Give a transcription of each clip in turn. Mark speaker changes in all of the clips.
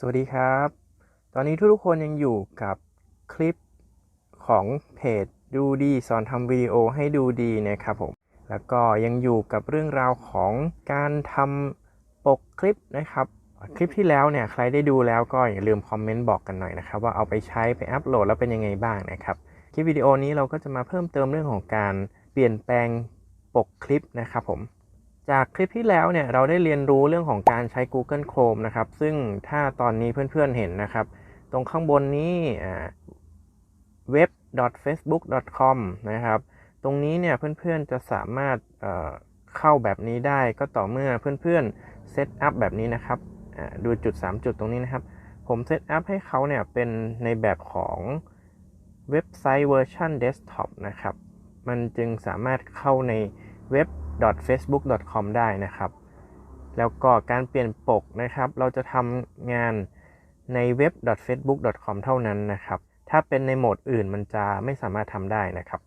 Speaker 1: สวัสดีครับ ตอนนี้ทุกคนยังอยู่กับคลิปของเพจดูดีสอนทำวิดีโอให้ดูดีนะครับผม แล้วก็ยังอยู่กับเรื่องราวของการทำปกคลิปนะครับ คลิปที่แล้วเนี่ยใครได้ดูแล้วก็อย่าลืมคอมเมนต์บอกกันหน่อยนะครับ ว่าเอาไปใช้ไปอัปโหลดแล้วเป็นยังไงบ้างนะครับ คลิปวิดีโอนี้เราก็จะมาเพิ่มเติมเรื่องของการเปลี่ยนแปลงปกคลิปนะครับผม จากคลิปที่แล้วเนี่ยเราได้เรียนรู้เรื่องของการใช้ Google Chrome นะครับ ซึ่งถ้าตอนนี้เพื่อนๆเห็นนะครับ ตรงข้างบนนี้อ่า web.facebook.com นะครับ ตรงนี้เนี่ยเพื่อนๆจะสามารถเข้าแบบนี้ได้ก็ต่อเมื่อเพื่อนๆเซตอัพแบบนี้นะครับดูจุด 3 จุดตรงนี้นะครับ ผมเซตอัพให้เขาเนี่ยเป็นในแบบของเว็บไซต์เวอร์ชันเดสก์ท็อปนะครับ มันจึงสามารถเข้าในเว็บ .facebook.com ได้นะครับ แล้วก็การเปลี่ยนปกนะครับ เราจะทำงานในเว็บ .facebook.com เท่านั้นนะครับ ถ้าเป็นในโหมดอื่นมันจะไม่สามารถทำได้นะครับ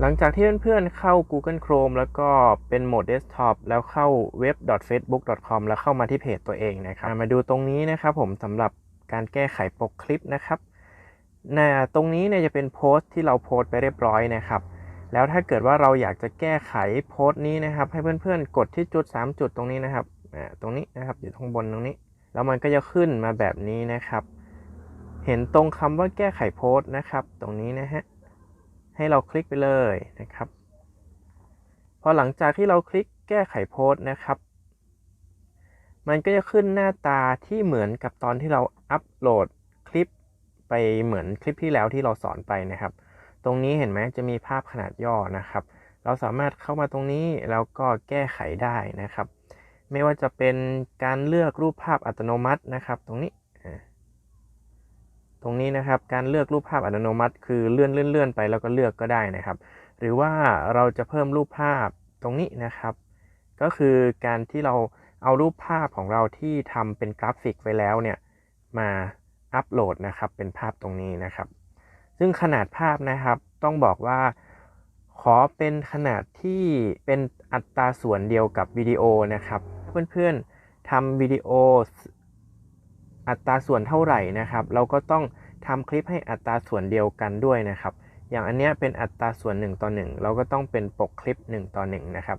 Speaker 1: หลังจากที่เพื่อนๆเข้า Google Chrome แล้วก็เป็นโหมด Desktop แล้วเข้าเว็บ .facebook.com แล้วเข้ามาที่เพจตัวเองนะครับ มาดูตรงนี้นะครับผมสำหรับการแก้ไขปกคลิปนะครับนะตรงนี้เนี่ยจะเป็นโพสต์ที่เราโพสต์ไปเรียบร้อยนะครับ แล้วถ้าเกิดว่าเราอยากจะแก้ไขโพสต์นี้นะครับ ให้เพื่อนๆ กดที่จุด 3 จุดตรงนี้นะครับอ่าตรงนี้นะครับอยู่ข้างบนตรงนี้ แล้วมันก็จะขึ้นมาแบบนี้นะครับ เห็นตรงคำว่าแก้ไขโพสต์นะครับ ตรงนี้นะฮะให้เราคลิกไปเลยนะครับ พอหลังจากที่เราคลิกแก้ไขโพสต์นะครับ มันก็จะขึ้นหน้าตาที่เหมือนกับตอนที่เราอัปโหลดคลิปไปเหมือนคลิปที่แล้วที่เราสอนไปนะครับ ตรงนี้เห็นไหมจะมีภาพขนาดย่อนะครับ เราสามารถเข้ามาตรงนี้แล้วก็แก้ไขได้นะครับ ไม่ว่าจะเป็นการเลือกรูปภาพอัตโนมัตินะครับ ตรงนี้ ตรงนี้นะครับการเลือกรูปภาพอัตโนมัติ คือเลื่อนเลื่อนเลื่อนไปแล้วก็เลือกก็ได้นะครับ หรือว่าเราจะเพิ่มรูปภาพตรงนี้นะครับ ก็คือการที่เราเอารูปภาพของเราที่ทำเป็นกราฟิกไว้แล้วเนี่ยมาอัปโหลดนะครับเป็นภาพตรงนี้นะครับ ซึ่งขนาดภาพนะครับต้องบอกว่าขอเป็นขนาดที่เป็นอัตราส่วนเดียวกับวิดีโอนะครับ เพื่อนๆทำวิดีโออัตราส่วนเท่าไหร่นะครับ เราก็ต้องทำคลิปให้อัตราส่วนเดียวกันด้วยนะครับ อย่างอันเนี้ยเป็นอัตราส่วน1ต่อ1 เราก็ต้องเป็นปกคลิป 1 ต่อ1นะครับ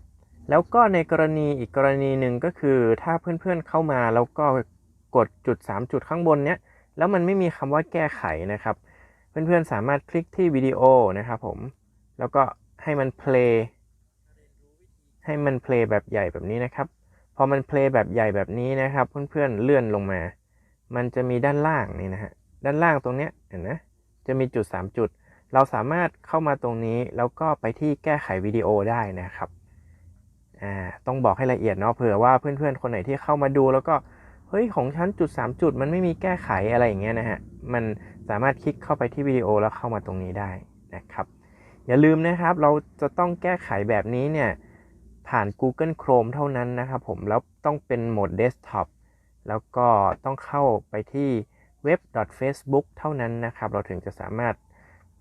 Speaker 1: แล้วก็ในกรณีอีกกรณีหนึ่งก็คือถ้าเพื่อนๆเข้ามาแล้วก็กดจุด 3 จุดข้างบนเนี้ยแล้วมันไม่มีคำว่าแก้ไขนะครับ เพื่อนๆสามารถคลิกที่วิดีโอนะครับผม แล้วก็ให้มันเพลย์ให้มันเพลย์แบบใหญ่แบบนี้นะครับ พอมันเพลย์แบบใหญ่แบบนี้นะครับ เพื่อนๆเลื่อนลงมา มันจะมีด้านล่างนี่นะฮะ ด้านล่างตรงเนี้ยเห็นไหมจะมีจุด 3 จุด เราสามารถเข้ามาตรงนี้แล้วก็ไปที่แก้ไขวิดีโอได้นะครับ อ่า ต้องบอกให้ละเอียดเนาะเผื่อว่าเพื่อนๆ คนไหนที่เข้ามาดูแล้วก็ เฮ้ยของฉันจุด 3 จุดมันไม่มีแก้ไขอะไรอย่างเงี้ยนะฮะ มัน สามารถคลิกเข้าไปที่วิดีโอแล้วเข้ามาตรงนี้ได้นะครับ อย่าลืมนะครับเราจะต้องแก้ไขแบบนี้เนี่ยผ่าน Google Chrome เท่านั้นนะครับผม แล้วต้องเป็นโหมด Desktop แล้วก็ต้องเข้าไปที่ web.facebook เท่านั้นนะครับ เราถึงจะสามารถ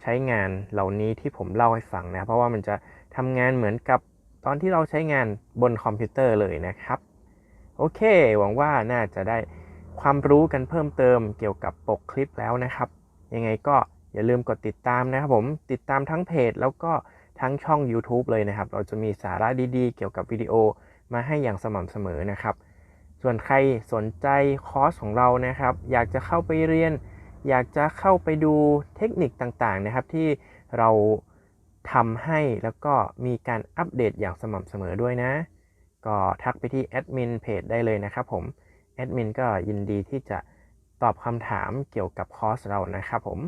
Speaker 1: ใช้งานเหล่านี้ที่ผมเล่าให้ฟังนะ เพราะว่ามันจะทำงานเหมือนกับตอนที่เราใช้งานบนคอมพิวเตอร์เลยนะครับ โอเค หวังว่าน่าจะได้ ความรู้กันเพิ่มเติมเกี่ยวกับปกคลิปแล้วนะครับ ยังไงก็อย่าลืมกดติดตามนะครับผมติดตามทั้งเพจแล้วก็ทั้งช่อง YouTube เลยนะครับ เราจะมีสาระดีๆ เกี่ยวกับวิดีโอมาให้อย่างสม่ำเสมอนะครับ ส่วนใครสนใจคอร์สของเรานะครับ อยากจะเข้าไปเรียน อยากจะเข้าไปดูเทคนิคต่างๆนะครับ ที่เราทำให้แล้วก็มีการอัปเดตอย่างสม่ำเสมอด้วยนะ ก็ทักไปที่แอดมินเพจได้เลยนะครับผม แอดมินก็ยินดีที่จะตอบคำถามเกี่ยวกับคอร์สเรานะครับผม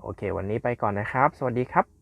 Speaker 1: โอเค วันนี้ไปก่อนนะครับ สวัสดีครับ